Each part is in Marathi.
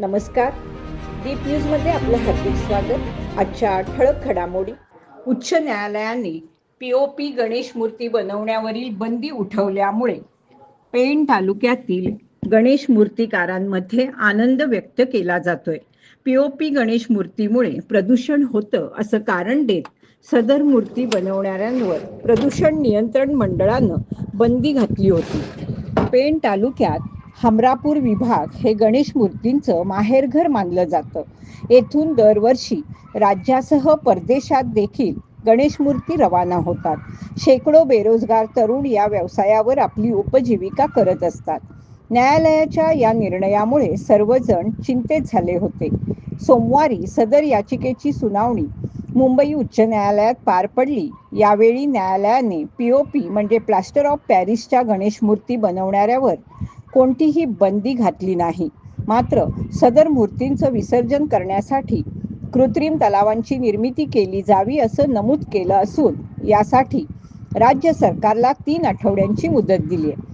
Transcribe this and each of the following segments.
नमस्कार. दीप न्यूजमध्ये आपलं हार्दिक स्वागत. आजच्या ठळक घडामोडी. उच्च न्यायालयाने पी ओ पी गणेश मूर्ती बनवण्यावरील बंदी उठवल्यामुळे पेण तालुक्यातील गणेश मूर्तिकारांमध्ये आनंद व्यक्त केला जातोय. पी ओ पी गणेश मूर्तीमुळे प्रदूषण होतं असं कारण देत सदर मूर्ती बनवणाऱ्यांवर प्रदूषण नियंत्रण मंडळानं बंदी घातली होती. पेण तालुक्यात हमरापूर विभाग हे गणेश मूर्तींचं माहेरघर मानलं जातं. येथून दरवर्षी राज्यासह परदेशात देखील गणेश मूर्ती रवाना होतात. शेकडो बेरोजगार तरुण या व्यवसायावर आपली उपजीविका करत असतात. न्यायालयाच्या या निर्णयामुळे सर्वजण चिंतेत झाले होते. सोमवारी सदर याचिकेची सुनावणी मुंबई उच्च न्यायालयात पार पडली. यावेळी न्यायालयाने पीओपी म्हणजे प्लास्टर ऑफ पॅरिसच्या गणेश मूर्ती बनवणाऱ्यावर कोणतीही बंदी घातली नाही. मात्र सदर मूर्तींचं विसर्जन करण्यासाठी कृत्रिम तलावांची निर्मिती केली जावी असं नमूद केलं असून यासाठी राज्य सरकारला तीन आठवड्यांची मुदत दिली आहे.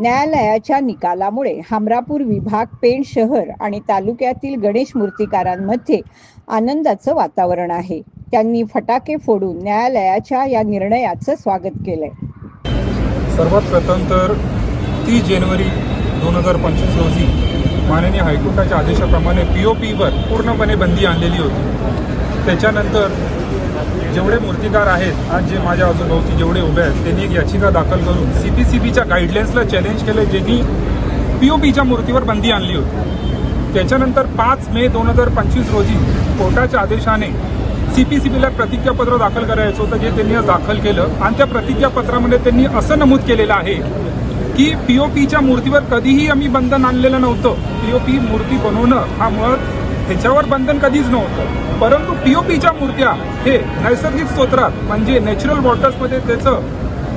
न्यायालयाच्या निकालामुळे हमरापूर विभाग पेण शहर आणि तालुक्यातील गणेश मूर्तिकारांमध्ये आनंदाचं वातावरण आहे. त्यांनी फटाके फोडून न्यायालयाच्या या निर्णयाचं स्वागत केलंय. सर्वात प्रथम तर तीस जानेवारी दोन हजार पंचवीस रोजी माननीय हायकोर्टाच्या आदेशाप्रमाणे पी ओ पीवर पूर्णपणे बंदी आणलेली होती. त्याच्यानंतर जेवढे मूर्तिकार आहेत आज जे माझ्या आजूबाजूचे जेवढे उभे आहेत त्यांनी एक याचिका दाखल करून सी पी सी बीच्या गाईडलाईन्सला चॅलेंज केलं ज्यांनी पी ओ पीच्या मूर्तीवर बंदी आणली होती. त्याच्यानंतर पाच मे दोन हजार पंचवीस रोजी कोर्टाच्या आदेशाने सी पी सी बीला प्रतिज्ञापत्र दाखल करायचं होतं जे त्यांनी आज दाखल केलं. आणि त्या प्रतिज्ञापत्रामध्ये त्यांनी असं नमूद केलेलं आहे की पीओपीच्या मूर्तीवर कधीही आम्ही बंधन आणलेलं नव्हतं. पीओपी मूर्ती बनवणं हा मुळात ह्याच्यावर बंधन कधीच नव्हतं. परंतु पीओपीच्या मूर्त्या हे नैसर्गिक स्तोत्रात म्हणजे नॅचरल वॉटर्समध्ये त्याचं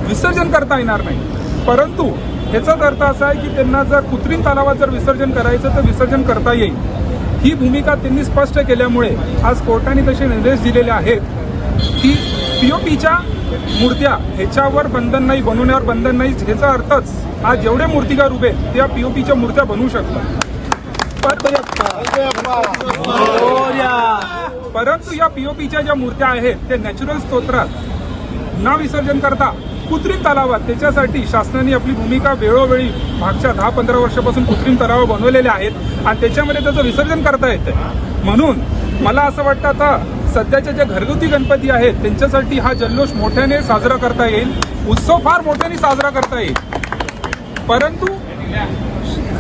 विसर्जन करता येणार नाही. परंतु ह्याचाच अर्थ असा आहे की त्यांना जर कृत्रिम तलावात जर विसर्जन करायचं तर विसर्जन करता येईल. ही भूमिका त्यांनी स्पष्ट केल्यामुळे आज कोर्टाने तसे निर्देश दिलेले आहेत की पीओपीच्या मूर्त्या ह्याच्यावर बंधन नाही बनवण्यावर बंधन नाही. ह्याचा अर्थच आज जेवढे मूर्तिकार उभे त्या पीओपीच्या मूर्त्या बनवू शकतात. पर- परंतु या पीओपीच्या ज्या मूर्त्या आहेत त्या नॅचरल स्तोत्रात न विसर्जन करता कृत्रिम तलावात त्याच्यासाठी शासनाने आपली भूमिका वेळोवेळी मागच्या दहा पंधरा वर्षापासून कृत्रिम तलाव बनवलेले आहेत आणि त्याच्यामध्ये त्याचं विसर्जन करता येतं म्हणून मला असं वाटतं आता सध्याचे जे घरगुती गणपती आहेत त्यांच्यासाठी हा जल्लोष मोठ्याने साजरा करता येईल. उत्सव फार मोठ्याने साजरा करता येईल. परंतु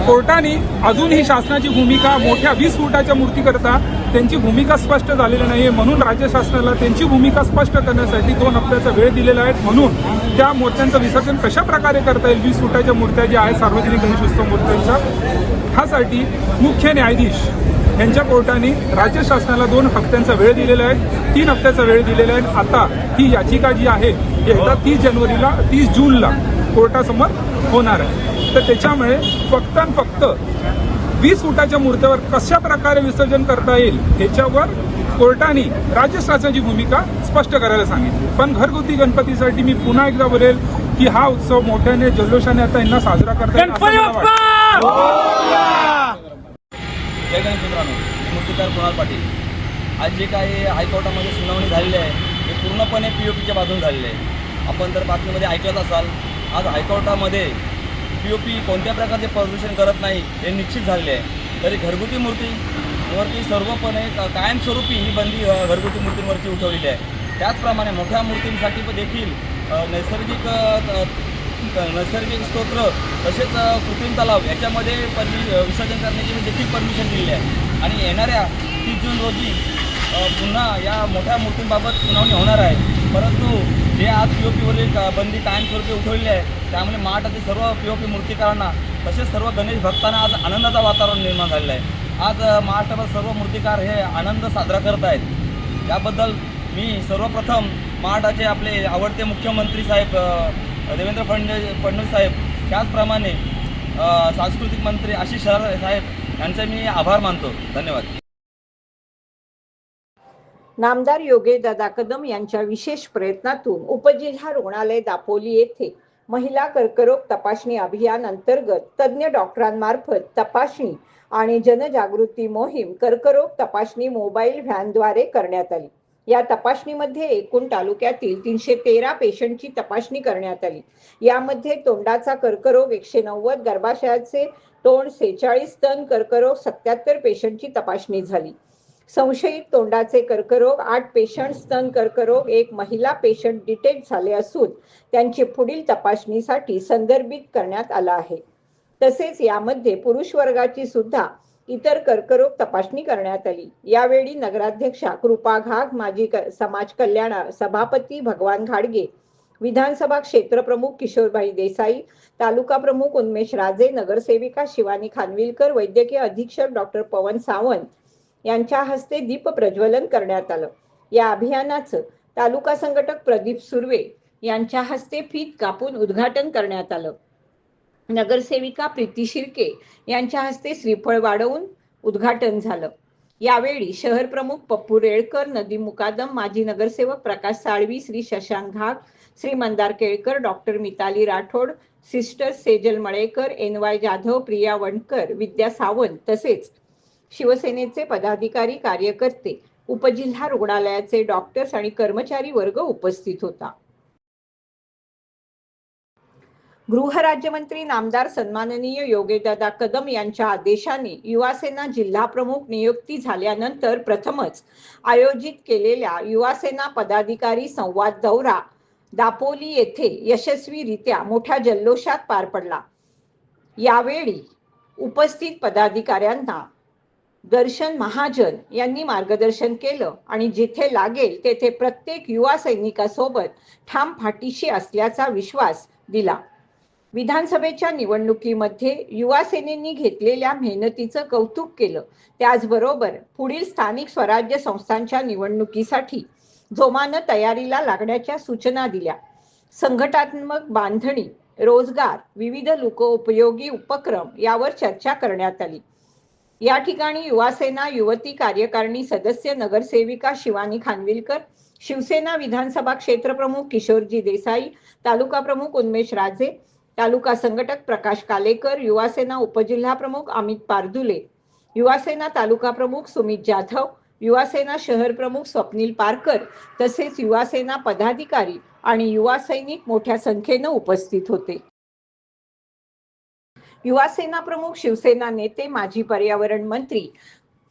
कोर्टाने अजूनही शासनाची भूमिका मोठ्या वीस फुटाच्या मूर्तीकरता त्यांची भूमिका स्पष्ट झालेली नाहीये. म्हणून राज्य शासनाला त्यांची भूमिका स्पष्ट करण्यासाठी दोन हप्त्याचा वेळ दिलेला आहे. म्हणून त्या मूर्त्यांचं विसर्जन कशा प्रकारे करता येईल? वीस फुटाच्या मूर्त्या ज्या आहेत सार्वजनिक गणेशोत्सव मूर्त्यांच्या ह्यासाठी मुख्य न्यायाधीश यांच्या कोर्टाने राज्य शासनाला दोन हप्त्यांचा वेळ दिलेला आहे. तीन हप्त्याचा वेळ दिलेला आहे. आता ही याचिका जी आहे ती एकदा तीस जानेवारीला तीस जूनला कोर्टासमोर होणार आहे. तर त्याच्यामुळे फक्त आणि फक्त वीस फुटाच्या मूर्त्यावर कशा प्रकारे विसर्जन करता येईल ह्याच्यावर कोर्टाने राज्य शासनाची भूमिका स्पष्ट करायला सांगितली. पण घरगुती गणपतीसाठी मी पुन्हा एकदा बोलेल की हा उत्सव मोठ्याने जल्लोषाने आता यांना साजरा करता येईल मला वाटतं. जय गणेश मित्रांनो मी मूर्तिकार कुणाल पाटील. आज जे काही हायकोर्टामध्ये सुनावणी झालेली आहे ते पूर्णपणे पी ओ पीच्या बाजूने झालेले आहे. आपण तर बातमीमध्ये ऐकत असाल आज हायकोर्टामध्ये पी ओ पी कोणत्या प्रकारचे प्रदूषण करत नाही हे निश्चित झालेले आहे. तरी घरगुती मूर्तीवरती सर्वपणे कायमस्वरूपी ही बंदी घरगुती मूर्तींवरती उठवलेली आहे. त्याचप्रमाणे मोठ्या मूर्तींसाठी पण देखील नैसर्गिक नैसर्गिक स्तोत्र तसेच कृत्रिम तलाव याच्यामध्ये परमि विसर्जन करण्याची देखील परमिशन दिलेली आहे. आणि येणाऱ्या तीस जून रोजी पुन्हा या मोठ्या मूर्तींबाबत सुनावणी होणार आहे. परंतु जे आज पी ओ पीवरील बंदी कायमस्वरूपी उठवलेली आहे त्यामुळे महाटातील सर्व पी ओ पी मूर्तिकारांना तसेच सर्व गणेश भक्तांना आज आनंदाचं वातावरण निर्माण झालेलं आहे. आज महाराष्ट्रात सर्व मूर्तिकार हे आनंद साजरा करत आहेत. याबद्दल मी सर्वप्रथम महाराष्ट्राचे आपले आवडते मुख्यमंत्री साहेब देवेंद्र फडणवीस फडणवीस साहेब त्याचप्रमाणे सांस्कृतिक मंत्री आशिष शहर साहेब यांचे मी आभार मानतो. धन्यवाद. नामदार योगेश दादा कदम यांच्या विशेष प्रयत्नातून उपजिल्हा रुग्णालय दापोली येथे महिला कर्करोग तपासणी अभियान अंतर्गत तज्ज्ञ डॉक्टरांमार्फत तपासणी आणि जनजागृती मोहीम कर्करोग तपासणी मोबाईल व्हॅनद्वारे करण्यात आली. या तपासणीमध्ये एकूण तालुक्यातील तीनशे तेरा पेशंटची तपासणी करण्यात आली. यामध्ये तोंडाचा कर्करोग एकशे नव्वद गर्भाशयाचे तोंड सेहेचाळीस टन कर्करोग सत्याहत्तर पेशंटची तपासणी झाली. संशयित तोंडाचे कर्करोग आठ पेशंट स्तन कर्करोग एक महिला पेशंट डिटेक्ट झाले असून त्यांची पुढील तपासणीसाठी संदर्भित करण्यात आला आहे. तसेच यामध्ये पुरुष वर्गाची सुद्धा इतर कर्करोग तपासणी करण्यात आली. यावेळी नगराध्यक्षा कृपा घाग माजी समाज कल्याण सभापती भगवान घाडगे विधानसभा क्षेत्रप्रमुख किशोरभाई देसाई तालुका प्रमुख उन्मेष राजे नगरसेविका शिवानी खानविलकर वैद्यकीय अधीक्षक डॉक्टर पवन सावंत यांच्या हस्ते दीप प्रज्वलन करण्यात आलं. या अभियानाचं तालुका संघटक प्रदीप सुर्वे यांच्या हस्ते फीत कापून उद्घाटन करण्यात आलं. नगरसेविका प्रीती शिर्के यांच्या हस्ते श्रीफळ वाढवून उद्घाटन झालं. यावेळी शहर प्रमुख पप्पू रेळकर नदी मुकादम माजी नगरसेवक Prakash Salvi Shri Shashank Ghag Shri Mandar Kelkar doctor Mitali Rathod sister Sejal Malekar N Y Jadhav Priya Vankar Vidya Sawant तसेच शिवसेनेचे पदाधिकारी कार्यकर्ते उपजिल्हा रुग्णालयाचे डॉक्टर्स आणि कर्मचारी वर्ग उपस्थित होता. गृहराज्यमंत्री नामदार सन्माननीय योगेदादा कदम यांच्या आदेशाने युवासेना जिल्हा प्रमुख नियुक्ती झाल्यानंतर प्रथमच आयोजित केलेल्या युवासेना पदाधिकारी संवाद दौरा दापोली येथे यशस्वीरित्या मोठ्या जल्लोषात पार पडला. यावेळी उपस्थित पदाधिकाऱ्यांना दर्शन महाजन यांनी मार्गदर्शन केलं आणि जिथे लागेल तेथे प्रत्येक युवा सैनिकासोबत ठाम फाटीशी असल्याचा विश्वास दिला. विधानसभेच्या निवडणुकीमध्ये युवासेनेनी घेतलेल्या मेहनतीचं कौतुक केलं. त्याचबरोबर पुढील स्थानिक स्वराज्य संस्थांच्या निवडणुकीसाठी जोमानं तयारीला लागण्याच्या सूचना दिल्या. संघटनात्मक बांधणी रोजगार विविध लोकोपयोगी उपक्रम यावर चर्चा करण्यात आली. या ठिकाणी युवासेना युवती कार्यकारिणी सदस्य नगरसेविका शिवानी खानविलकर शिवसेना विधानसभा क्षेत्रप्रमुख किशोरजी देसाई तालुका प्रमुख उन्मेश राजे तालुका संघटक प्रकाश कालेकर युवासेना उपजिल्हा प्रमुख अमित पारदुले युवासेना तालुका प्रमुख सुमित जाधव युवासेना शहर प्रमुख स्वप्नील पारकर तसेच युवासेना पदाधिकारी आणि युवा सैनिक मोठ्या संख्येनं उपस्थित होते. युवासेना प्रमुख शिवसेना नेते माजी पर्यावरण मंत्री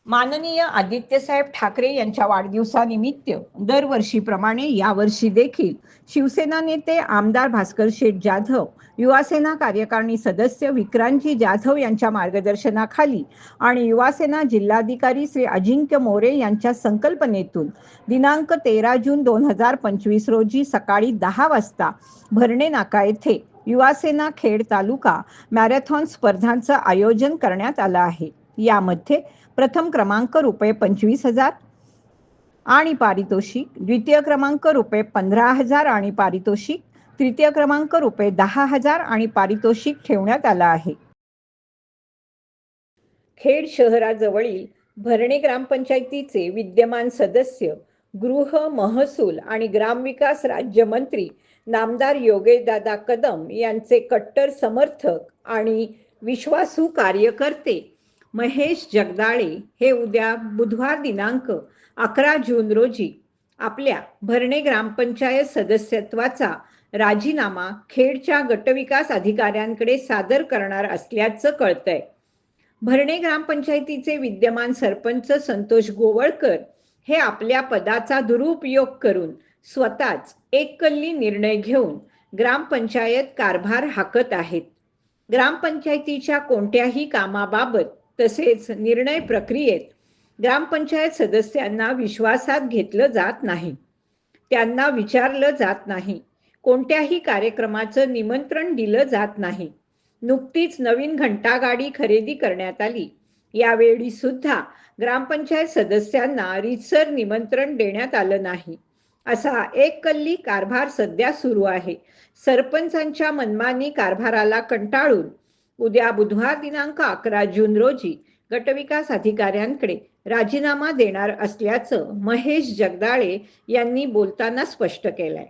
माननीय आदित्यसाहेब ठाकरे यांच्या वाढदिवसानिमित्त दरवर्षीप्रमाणे यावर्षी देखील शिवसेना नेते आमदार भास्कर शेठ जाधव युवासेना कार्यकारिणी सदस्य विक्रांतजी जाधव यांच्या मार्गदर्शनाखाली आणि युवासेना जिल्हाधिकारी श्री अजिंक्य मोरे यांच्या संकल्पनेतून दिनांक तेरा जून दोन हजार पंचवीस रोजी सकाळी दहा वाजता भरणे नाका येथे युवासेना खेड तालुका मॅरेथॉन स्पर्धांचं आयोजन करण्यात आलं आहे. यामध्ये प्रथम क्रमांक रुपये पंचवीस हजार आणि पारितोषिक द्वितीय क्रमांक रुपये पंधरा हजार आणि पारितोषिक तृतीय क्रमांक रुपये दहा हजार आणि पारितोषिक ठेवण्यात आलं आहे. खेड शहराजवळील भरणे ग्रामपंचायतीचे विद्यमान सदस्य गृह महसूल आणि ग्रामविकास राज्यमंत्री नामदार योगेशदादा कदम यांचे कट्टर समर्थक आणि विश्वासू कार्यकर्ते महेश जगदाळे हे उद्या बुधवार दिनांक अकरा जून रोजी आपल्या भरणे ग्रामपंचायत सदस्यत्वाचा राजीनामा खेडच्या गटविकास अधिकाऱ्यांकडे सादर करणार असल्याचं कळतंय. भरणे ग्रामपंचायतीचे विद्यमान सरपंच संतोष गोवळकर हे आपल्या पदाचा दुरुपयोग करून स्वतःच एककल्ली निर्णय घेऊन ग्रामपंचायत कारभार हाकत आहेत. ग्रामपंचायतीच्या कोणत्याही कामाबाबत तसेच निर्णय प्रक्रियेत ग्रामपंचायत सदस्यांना विश्वासात घेतलं जात नाही. त्यांना विचारलं जात नाही. कोणत्याही कार्यक्रमाचं निमंत्रण दिलं जात नाही. नुकतीच नवीन घंटागाडी खरेदी करण्यात आली. यावेळी सुद्धा ग्रामपंचायत सदस्यांना रितसर निमंत्रण देण्यात आलं नाही. असा एक कल्ली कारभार सध्या सुरू आहे. सरपंचांच्या मनमानी कारभाराला कंटाळून उद्या बुधवार दिनांक अकरा जून रोजी गटविकास अधिकाऱ्यांकडे राजीनामा देणार असल्याचं महेश जगदाळे यांनी बोलताना स्पष्ट केलंय.